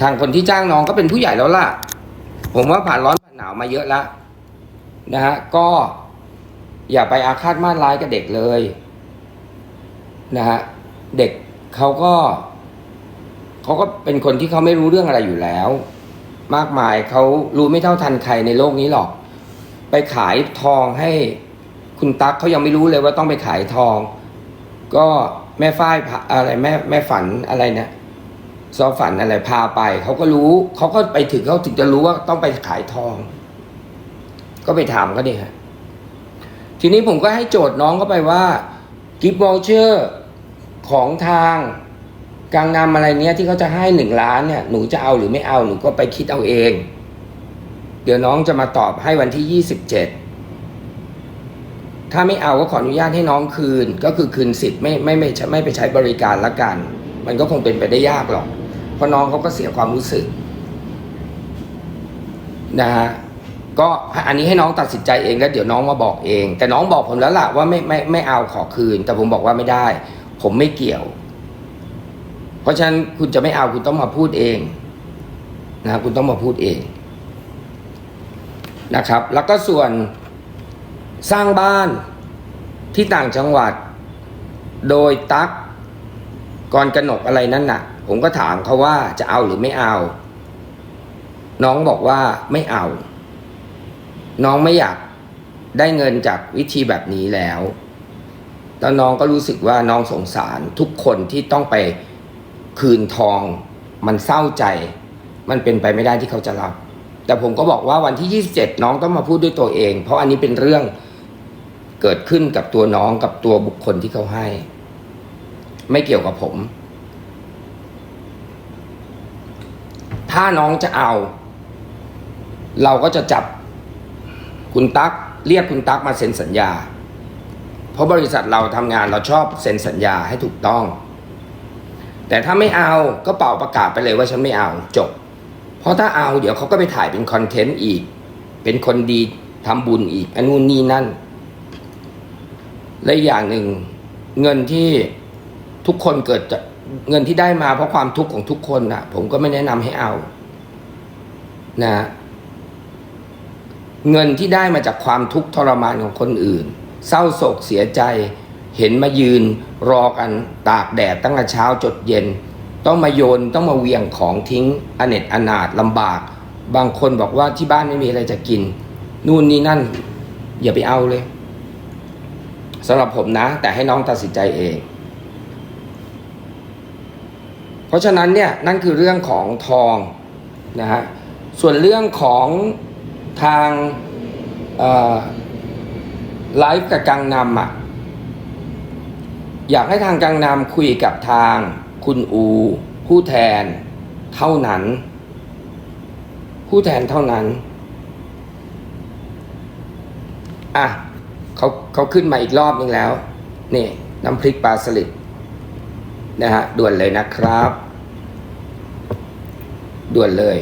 ทางคนที่จ้างน้องก็เป็นผู้ใหญ่แล้วล่ะ ผมว่าผ่านร้อนผ่านหนาวมาเยอะแล้วนะฮะก็อย่าไปอาฆาตมาตร้ายกับเด็กเลยนะฮะเด็กเขาก็เขาก็เป็นคนที่เขาไม่รู้เรื่องอะไรอยู่แล้ว มากมายเขารู้ไม่เท่าทันใครในโลกนี้หรอก ไปขายทองให้คุณตั๊กเขายังไม่รู้เลยว่าต้องไปขายทอง ก็แม่ฝ้ายอะไรแม่แม่ฝันอะไรเนี่ย ซอฝันอะไรพาไป เขาก็รู้ เขาก็ไปถึงเขาถึงจะรู้ว่าต้องไปขายทอง ก็ไปถามก็ดิฮะทีนี้ผมก็ให้โจทย์น้องเข้าไปว่ากิฟต์วอลเชอร์ของทางกลางนำอะไรเนี้ยที่เขาจะให้หนึ่งล้านเนี่ยหนูจะเอาหรือไม่เอาหนูก็ไปคิดเอาเอง เดี๋ยวน้องจะมาตอบให้วันที่ยี่สิบเจ็ดถ้าไม่เอาก็ขออนุญาตให้น้องคืน ก็คือคืนสิทธิ์ไม่ไม่ไม่ไม่ไปใช้บริการละกัน มันก็คงเป็นไปได้ยากหรอก เพราะน้องเขาก็เสียความรู้สึกนะฮะก็อันนี้ให้น้องตัดสินใจเองแล้วเดี๋ยวน้องมาบอกเอง แต่น้องบอกผมแล้วล่ะว่าไม่ไม่ไม่เอาขอคืน แต่ผมบอกว่าไม่ได้ ผมไม่เกี่ยว เพราะฉะนั้นคุณจะไม่เอาคุณต้องมาพูดเองนะคุณต้องมาพูดเองนะครับ แล้วก็ส่วนสร้างบ้านที่ต่างจังหวัด โดยตักกรกนกอะไรนั่นน่ะ ผมก็ถามเขาว่าจะเอาหรือไม่เอา น้องบอกว่าไม่เอา น้องไม่อยากได้เงินจากวิธีแบบนี้แล้วแล้วน้องก็รู้สึกว่าน้องสงสารทุกคนที่ต้องไปคืนทอง มันเศร้าใจ มันเป็นไปไม่ได้ที่เขาจะรับ แต่ผมก็บอกว่าวันที่ 27 น้องต้องมาพูดด้วยตัวเอง เพราะอันนี้เป็นเรื่องเกิดขึ้นกับตัวน้องกับตัวบุคคลที่เขาให้ ไม่เกี่ยวกับผม ถ้าน้องจะเอา เราก็จะจับคุณตั๊กเรียกคุณตั๊กมาเซ็นสัญญา เพราะบริษัทเราทำงานเราชอบเซ็นสัญญาให้ถูกต้อง แต่ถ้าไม่เอาก็เป่าประกาศไปเลยว่าฉันไม่เอาจบ เพราะถ้าเอาเดี๋ยวเขาก็ไปถ่ายเป็นคอนเทนต์อีก เป็นคนดีทำบุญอีกอันนู่นนี่นั่น และอย่างหนึ่งเงินที่ทุกคนเกิดจากเงินที่ได้มาเพราะความทุกข์ของทุกคนนะผมก็ไม่แนะนำให้เอา นะเงินที่ได้มาจากความทุกข์ทรมานของคนอื่น เศร้าโศกเสียใจ เห็นมายืนรอกันตากแดดตั้งแต่เช้าจดเย็น ต้องมาโยนต้องมาเวียงของทิ้งอเนจอนาถลำบาก บางคนบอกว่าที่บ้านไม่มีอะไรจะกิน นู่นนี่นั่น อย่าไปเอาเลยสำหรับผมนะ แต่ให้น้องตัดสินใจเอง เพราะฉะนั้นเนี่ยนั่นคือเรื่องของทองนะฮะ ส่วนเรื่องของทางไลฟ์กับกังนำอะอยากให้ทางกังนำคุยกับทางคุณอู ผู้แทนเท่านั้น ผู้แทนเท่านั้น อะเขาเขาขึ้นมาอีกรอบนึงแล้ว นี่น้ำพริกปลาสลิดนะฮะด่วนเลยนะครับ ด่วนเลย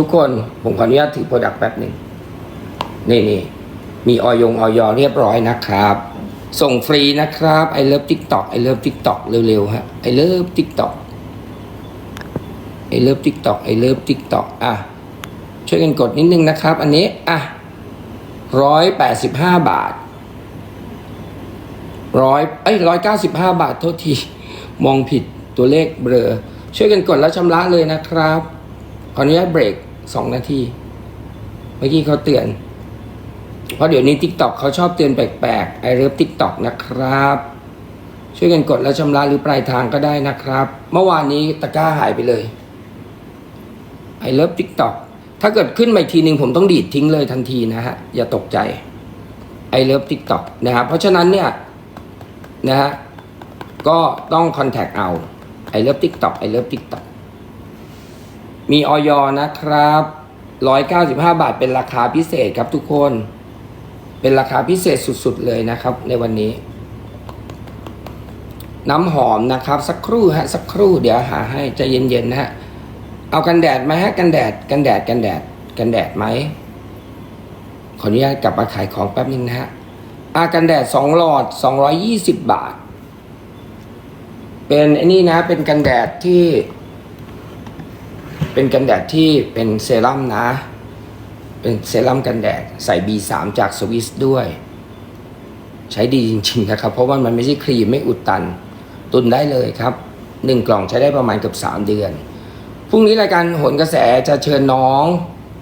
ทุกคนผมขออนุญาตถือโปรดักต์แป๊บหนึ่งนี่นี่มีออยงออยเรียบร้อยนะครับ ส่งฟรีนะครับไอเลิฟทิกตอกไอเลิฟทิกตอกเร็วๆฮะไอเลิฟทิกตอกไอเลิฟทิกตอกไอเลิฟทิกตอกอะช่วยกันกดนิดนึงนะครับ อันนี้อะร้อยแปดสิบห้าบาทร้อยเอ้ยร้อยเก้าสิบห้าบาทโทษที มองผิดตัวเลขเบลอช่วยกันกดแล้วชำระเลยนะครับ ขออนุญาตเบรก สองนาที เมื่อกี้เขาเตือน เพราะเดี๋ยวนี้ TikTok เขาชอบเตือนแปลกๆไอเลิฟ TikTok นะครับ ช่วยกันกดแล้วชำระหรือปลายทางก็ได้นะครับ เมื่อวานนี้ตะกร้าหายไปเลยไอเลิฟ TikTok ถ้าเกิดขึ้นมาอีกทีหนึ่งผมต้องดีดทิ้งเลยทันทีนะฮะ อย่าตกใจไอเลิฟ TikTok นะครับเพราะฉะนั้นเนี่ยนะฮะก็ต้องคอนแทคเอาไอเลิฟ TikTok ไอเลิฟ TikTok มีออยนะครับ 195 บาทเป็นราคาพิเศษครับทุกคน เป็นราคาพิเศษสุดๆเลยนะครับ ในวันนี้ น้ำหอมนะครับ สักครู่ฮะสักครู่เดี๋ยวหาให้ใจเย็นๆนะฮะ เอากันแดดไหมฮะกันแดดกันแดดกันแดดกันแดดไหมขออนุญาตกลับมาขายของแป๊บนึงนะฮะอากันแดด2หลอด 220 บาท เป็นไอ้นี่นะเป็นกันแดดที่ เป็นกันแดดที่เป็นเซรั่มนะ เป็นเซรั่มกันแดดใส่ B3 จากสวิสด้วย ใช้ดีจริงๆนะครับ เพราะว่ามันไม่ใช่ครีมไม่อุดตัน ตุนได้เลยครับหนึ่งกล่องใช้ได้ประมาณเกือบสามเดือน พรุ่งนี้รายการโหนกระแสจะเชิญน้อง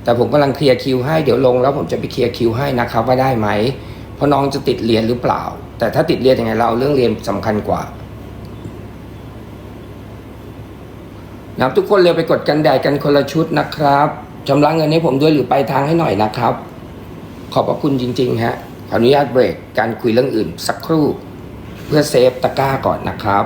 แต่ผมกำลังเคลียร์คิวให้เดี๋ยวลงแล้วผมจะไปเคลียร์คิวให้นะครับว่าได้ไหม เพราะน้องจะติดเรียนหรือเปล่า แต่ถ้าติดเรียนยังไงเราเอาเรื่องเรียนสำคัญกว่า นะครับทุกคนเร็วไปกดกันแดดกันคนละชุดนะครับชำระเงินให้ผมด้วยหรือไปทางให้หน่อยนะครับ ขอบพระคุณจริงๆฮะขออนุญาตเบรกการคุยเรื่องอื่นสักครู่ เพื่อเซฟตะกร้าก่อนนะครับ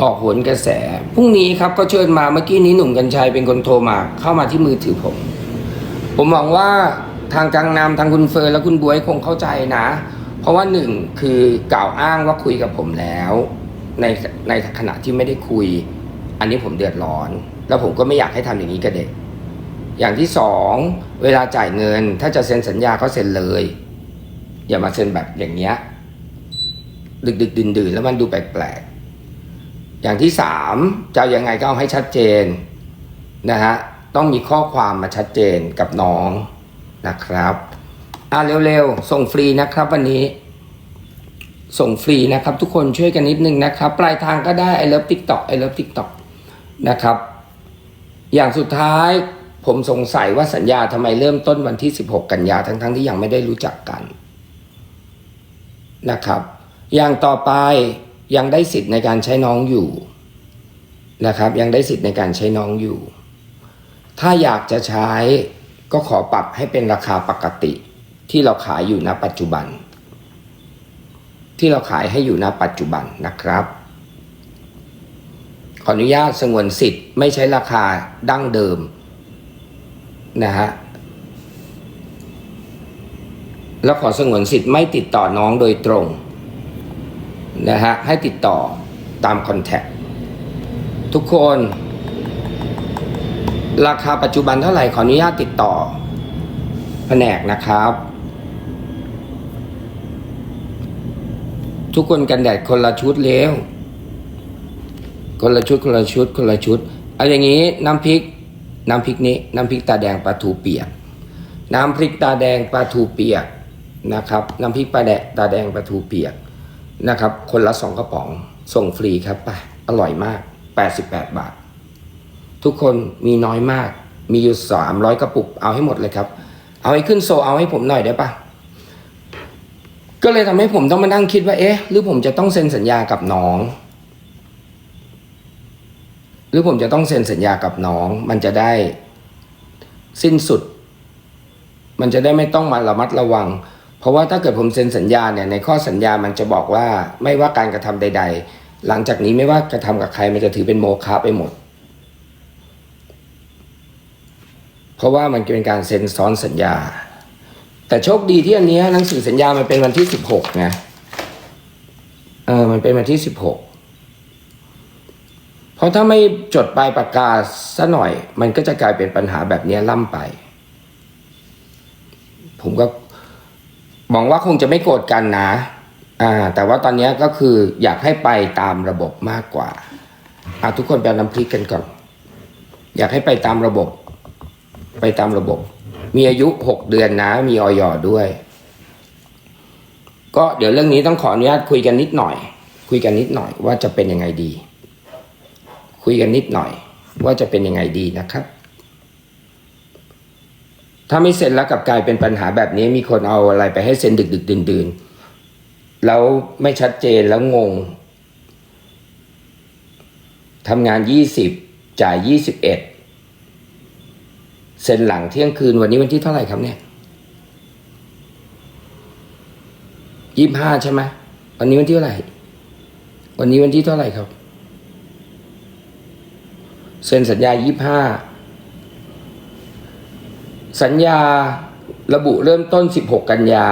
ออกโหนกระแสพรุ่งนี้ครับก็เชิญมาเมื่อกี้นี้หนุ่มกัญชัยเป็นคนโทรมาเข้ามาที่มือถือผม ผมหวังว่าทางกังนำทางคุณเฟิร์และคุณบวยคงเข้าใจนะ เพราะว่าหนึ่งคือกล่าวอ้างว่าคุยกับผมแล้ว ในในขณะที่ไม่ได้คุย อันนี้ผมเดือดร้อน แล้วผมก็ไม่อยากให้ทำอย่างนี้กับเด็ก อย่างที่สองเวลาจ่ายเงิน ถ้าจะเซ็นสัญญาก็เซ็นเลย อย่ามาเซ็นแบบอย่างเงี้ยดึกดึกดื่นดื่นแล้วมันดูแปลกๆ อย่างที่สามจะยังไงก็เอาให้ชัดเจนนะฮะต้องมีข้อความมาชัดเจนกับน้องนะครับ อะเร็วๆ ส่งฟรีนะครับวันนี้ ส่งฟรีนะครับ ทุกคนช่วยกันนิดนึงนะครับ ปลายทางก็ได้ไอเลิฟทิกตอกไอเลิฟทิกตอกนะครับ อย่างสุดท้ายผมสงสัยว่าสัญญาทำไมเริ่มต้นวันที่ 16 กันยาทั้งๆที่ยังไม่ได้รู้จักกันนะครับ อย่างต่อไปยังได้สิทธิ์ในการใช้น้องอยู่นะครับ ยังได้สิทธิ์ในการใช้น้องอยู่ ถ้าอยากจะใช้ก็ขอปรับให้เป็นราคาปกติที่เราขายอยู่ณปัจจุบัน ที่เราขายให้อยู่ณปัจจุบันนะครับ ขออนุญาตสงวนสิทธิ์ไม่ใช้ราคาดั้งเดิมนะฮะแล้วขอสงวนสิทธิ์ไม่ติดต่อน้องโดยตรงนะฮะให้ติดต่อตามคอนแทคทุกคน ราคาปัจจุบันเท่าไหร่ขออนุญาตติดต่อแผนกนะครับ ทุกคนกันแดดคนละชุดเร็วคนละชุดคนละชุดคนละชุดเอาอย่างนี้น้ำพริก น้ำพริกนี้ น้ำพริกตาแดงปลาทูเปียก น้ำพริกตาแดงปลาทูเปียกนะครับ น้ำพริกปลาแดงตาแดงปลาทูเปียกนะครับ คนละสองกระป๋องส่งฟรีครับไปอร่อยมาก 88 บาท ทุกคนมีน้อยมาก มีอยู่ 300 กระปุก เอาให้หมดเลยครับ เอาให้ขึ้นโซเอาให้ผมหน่อยได้ปะ ก็เลยทำให้ผมต้องมานั่งคิดว่า เอ๊ะ หรือผมจะต้องเซ็นสัญญากับน้อง หรือผมจะต้องเซ็นสัญญากับน้อง มันจะได้สิ้นสุด มันจะได้ไม่ต้องมาระมัดระวัง เพราะว่าถ้าเกิดผมเซ็นสัญญาเนี่ยในข้อสัญญามันจะบอกว่าไม่ว่าการกระทำใด ๆ หลังจากนี้ไม่ว่ากระทำกับใครมันจะถือเป็นโมฆะไปหมด เพราะว่ามันเป็นการเซ็นซ้อนสัญญา แต่โชคดีที่อันนี้หนังสือสัญญามันเป็นวันที่สิบหกไงเออมันเป็นวันที่สิบหกเพราะถ้าไม่จดปลายปากกาซะหน่อย มันก็จะกลายเป็นปัญหาแบบนี้ล่ำไป ผมก็หวังว่าคงจะไม่โกรธกันนะ อ่า แต่ว่าตอนนี้ก็คืออยากให้ไปตามระบบมากกว่าอ่าทุกคนไปน้ำพริกกันก่อน อยากให้ไปตามระบบ ไปตามระบบ มีอายุหกเดือนนะ มีออยด้วย ก็เดี๋ยวเรื่องนี้ต้องขออนุญาตคุยกันนิดหน่อย คุยกันนิดหน่อยว่าจะเป็นยังไงดี คุยกันนิดหน่อย ว่าจะเป็นยังไงดีนะครับ ถ้าไม่เซ็นแล้วกับกลายเป็นปัญหาแบบนี้มีคนเอาอะไรไปให้เซ็นดึกดึกดื่นดื่นแล้วไม่ชัดเจนแล้วงงทำงานยี่สิบจ่ายยี่สิบ เซ็นหลังเที่ยงคืนวันนี้วันที่เท่าไหร่ครับเนี่ยยี่ห้าใช่ไหมวันนี้วันที่เท่าไหร่ วันนี้วันที่เท่าไหร่ครับ เซ็นสัญญายี่ห้าสัญญาระบุเริ่มต้น 16 กันยา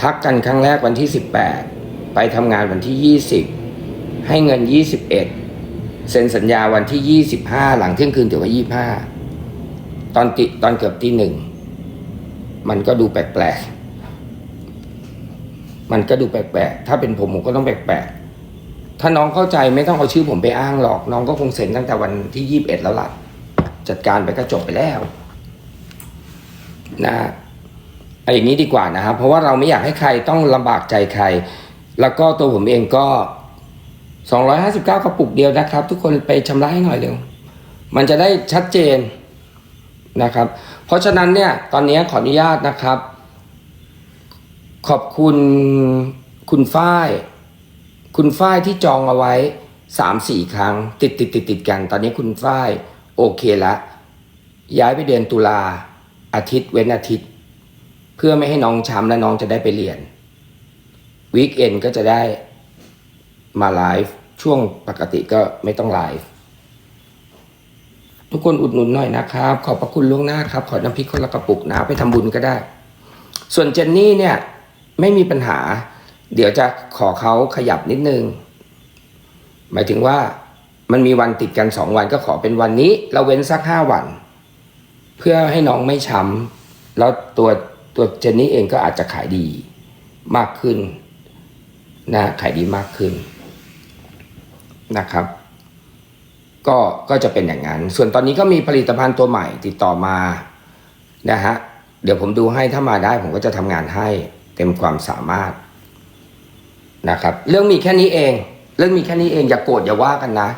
ทักกันครั้งแรกวันที่ 18 ไปทำงานวันที่ 20 ให้เงิน 21 เซ็นสัญญาวันที่ 25 หลังเที่ยงคืนถือว่า 25 ตอนติตอนเกือบตีหนึ่งมันก็ดูแปลกๆ มันก็ดูแปลกๆ ถ้าเป็นผมผมก็ต้องแปลกๆ ถ้าน้องเข้าใจไม่ต้องเอาชื่อผมไปอ้างหรอก น้องก็คงเซ็นตั้งแต่วันที่ยี่สิบเอ็ดแล้วล่ะ จัดการไปก็จบไปแล้ว นะเอาอย่างนี้ดีกว่านะครับ เพราะว่าเราไม่อยากให้ใครต้องลำบากใจใคร แล้วก็ตัวผมเองก็259กระปุกเดียวนะครับ ทุกคนไปชำระให้หน่อยเร็ว มันจะได้ชัดเจน นะครับ เพราะฉะนั้นเนี่ยตอนนี้ขออนุญาตนะครับ ขอบคุณคุณฝ้าย คุณฝ้ายที่จองเอาไว้สามสี่ครั้ง ติดติดติดติดกัน ตอนนี้คุณฝ้ายโอเคละ ย้ายไปเดือนตุลาอาทิตย์เว้นอาทิตย์ เพื่อไม่ให้น้องช้ำและน้องจะได้ไปเรียนวีคเอนก็จะได้มาไลฟ์ช่วงปกติก็ไม่ต้องไลฟ์ ทุกคนอุดหนุนหน่อยนะครับ ขอบพระคุณล่วงหน้าครับ ขอน้ำพริกคนละกระปุกนะไปทำบุญก็ได้ ส่วนเจนนี่เนี่ยไม่มีปัญหา เดี๋ยวจะขอเขาขยับนิดนึง หมายถึงว่ามันมีวันติดกันสองวันก็ขอเป็นวันนี้ เราเว้นสักห้าวัน เพื่อให้น้องไม่ช้ำแล้วตัวตัวเจนนี่เองก็อาจจะขายดีมากขึ้นนะขายดีมากขึ้นนะครับ ก็ก็จะเป็นอย่างนั้น ส่วนตอนนี้ก็มีผลิตภัณฑ์ตัวใหม่ติดต่อมานะฮะเดี๋ยวผมดูให้ถ้ามาได้ผมก็จะทำงานให้เต็มความสามารถนะครับ เรื่องมีแค่นี้เอง เรื่องมีแค่นี้เองอย่าโกรธอย่าว่ากันนะ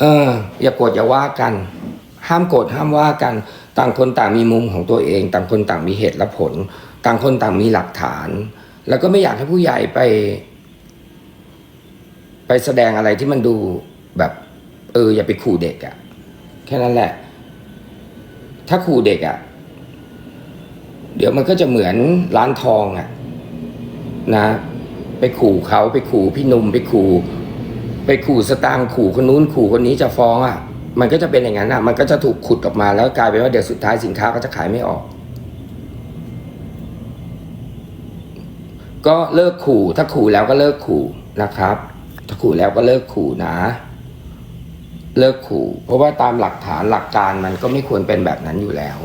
เออ อย่าโกรธอย่าว่ากัน ห้ามโกรธห้ามว่ากัน ต่างคนต่างมีมุมของตัวเอง ต่างคนต่างมีเหตุและผล ต่างคนต่างมีหลักฐาน แล้วก็ไม่อยากให้ผู้ใหญ่ไป ไปแสดงอะไรที่มันดูแบบ เอออย่าไปขู่เด็กอะ่ะแค่นั้นแหละ ถ้าขู่เด็กอะ่ะเดี๋ยวมันก็จะเหมือนร้านทองอะ่ะนะ ไปขู่เขาไปขู่พี่หนุ่มไปขู่ ไปขู่สตางค์ขู่คนนู้นขู่คนนี้จะฟ้องอะ่ะมันก็จะเป็นอย่างนั้นอะมันก็จะถูกขุดออกมาแล้วกลายเป็นว่าเดี๋ยวสุดท้ายสินค้าก็จะขายไม่ออก ก็เลิกขู่ถ้าขู่แล้วก็เลิกขู่นะครับ ถ้าขู่แล้วก็เลิกขู่นะ เลิกขู่ เพราะว่าตามหลักฐานหลักการมันก็ไม่ควรเป็นแบบนั้นอยู่แล้ว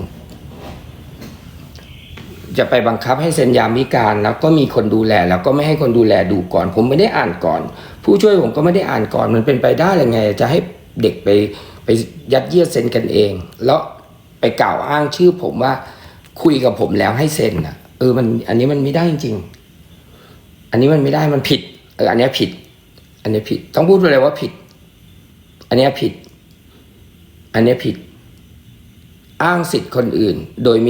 จะไปบังคับให้เซ็นยามวิการแล้วก็มีคนดูแล แล้วก็ไม่ให้คนดูแลดูก่อน ผมไม่ได้อ่านก่อน ผู้ช่วยผมก็ไม่ได้อ่านก่อนมันเป็นไปได้ยังไง จะให้เด็กไปไปยัดเยียดเซ็นกันเอง แล้วไปกล่าวอ้างชื่อผมว่าคุยกับผมแล้วให้เซ็นอะเออมันอันนี้มันไม่ได้จริง อันนี้มันไม่ได้มันผิดเอออันนี้ผิด อันนี้ผิด ต้องพูดเลยว่าผิด อันนี้ผิด อันนี้ผิด อ้างสิทธิ์คนอื่น โดยมิ